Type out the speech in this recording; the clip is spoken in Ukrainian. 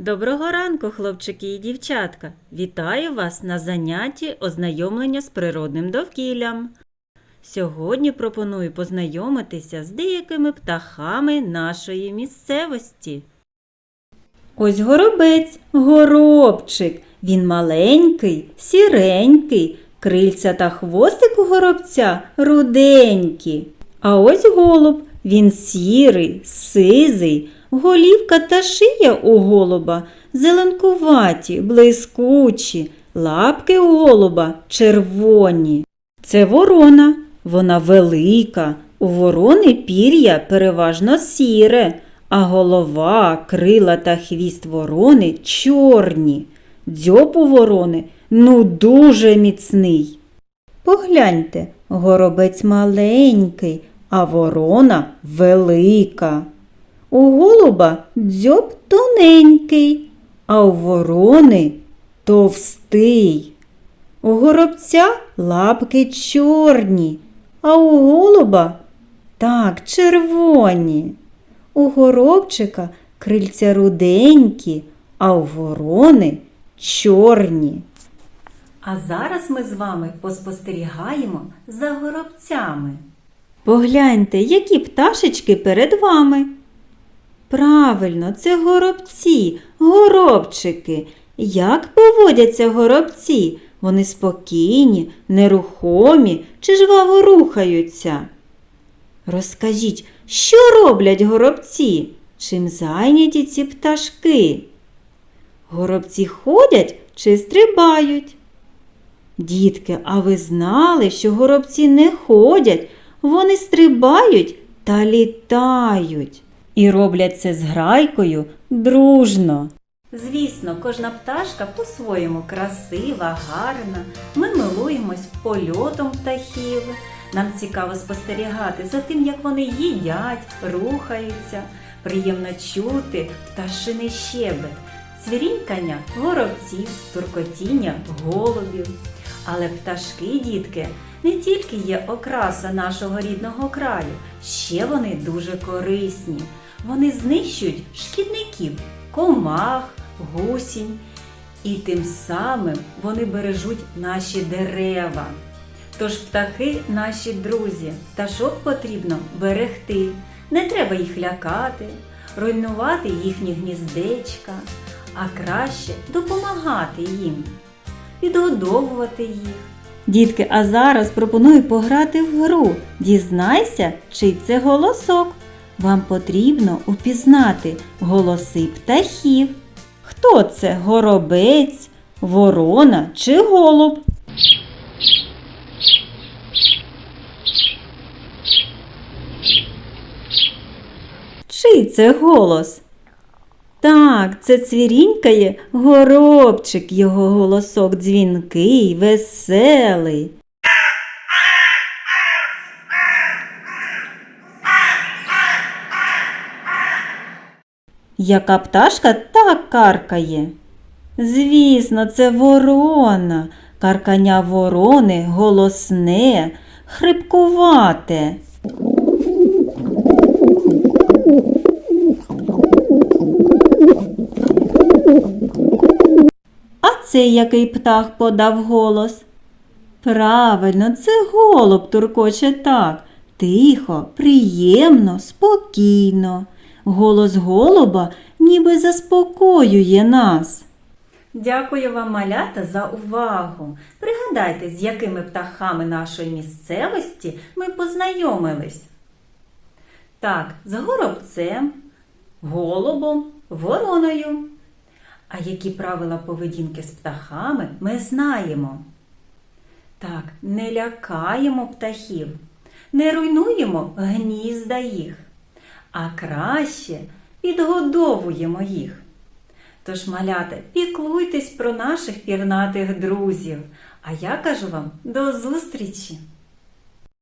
Доброго ранку, хлопчики і дівчатка! Вітаю вас на занятті ознайомлення з природним довкіллям. Сьогодні пропоную познайомитися з деякими птахами нашої місцевості. Ось горобець, горобчик. Він маленький, сіренький, крильця та хвостик у горобця руденькі. А ось голуб, він сірий, сизий, голівка та шия у голуба зеленкуваті, блискучі, лапки у голуба червоні. Це ворона, вона велика, у ворони пір'я переважно сіре, а голова, крила та хвіст ворони чорні. Дзьоб у ворони ну дуже міцний. Погляньте, горобець маленький, а ворона велика. У голуба дзьоб тоненький, а у ворони товстий. У горобця лапки чорні, а у голуба так червоні. У горобчика крильця руденькі, а у ворони чорні. А зараз ми з вами поспостерігаємо за горобцями. Погляньте, які пташечки перед вами. Правильно, це горобці, горобчики. Як поводяться горобці? Вони спокійні, нерухомі чи жваво рухаються? Розкажіть, що роблять горобці? Чим зайняті ці пташки? Горобці ходять чи стрибають? Дітки, а ви знали, що горобці не ходять, вони стрибають та літають. І роблять це з грайкою дружно. Звісно, кожна пташка по-своєму красива, гарна. Ми милуємось польотом птахів. Нам цікаво спостерігати за тим, як вони їдять, рухаються. Приємно чути пташиний щебет, цвірінькання горобців, туркотіння голубів. Але пташки, дітки, не тільки є окраса нашого рідного краю, ще вони дуже корисні. Вони знищують шкідників, комах, гусінь. І тим самим вони бережуть наші дерева. Тож птахи наші друзі, пташок потрібно берегти. Не треба їх лякати, руйнувати їхні гніздечка, а краще допомагати їм, підгодовувати їх. Дітки, а зараз пропоную пограти в гру. Дізнайся, чий це голосок. Вам потрібно упізнати голоси птахів. Хто це горобець, ворона чи голуб? Чий це голос? Так, це цвірінькає горобчик, його голосок дзвінкий, веселий. Яка пташка так каркає? Звісно, це ворона. Каркання ворони голосне, хрипкувате. А цей який птах подав голос? Правильно, це голуб туркоче так. Тихо, приємно, спокійно. Голос голуба ніби заспокоює нас. Дякую вам, малята, за увагу. Пригадайте, з якими птахами нашої місцевості ми познайомились. Так, з горобцем, голубом, вороною. А які правила поведінки з птахами ми знаємо. Так, не лякаємо птахів, не руйнуємо гнізда їх, а краще підгодовуємо їх. Тож, малята, піклуйтесь про наших пірнатих друзів. А я кажу вам до зустрічі!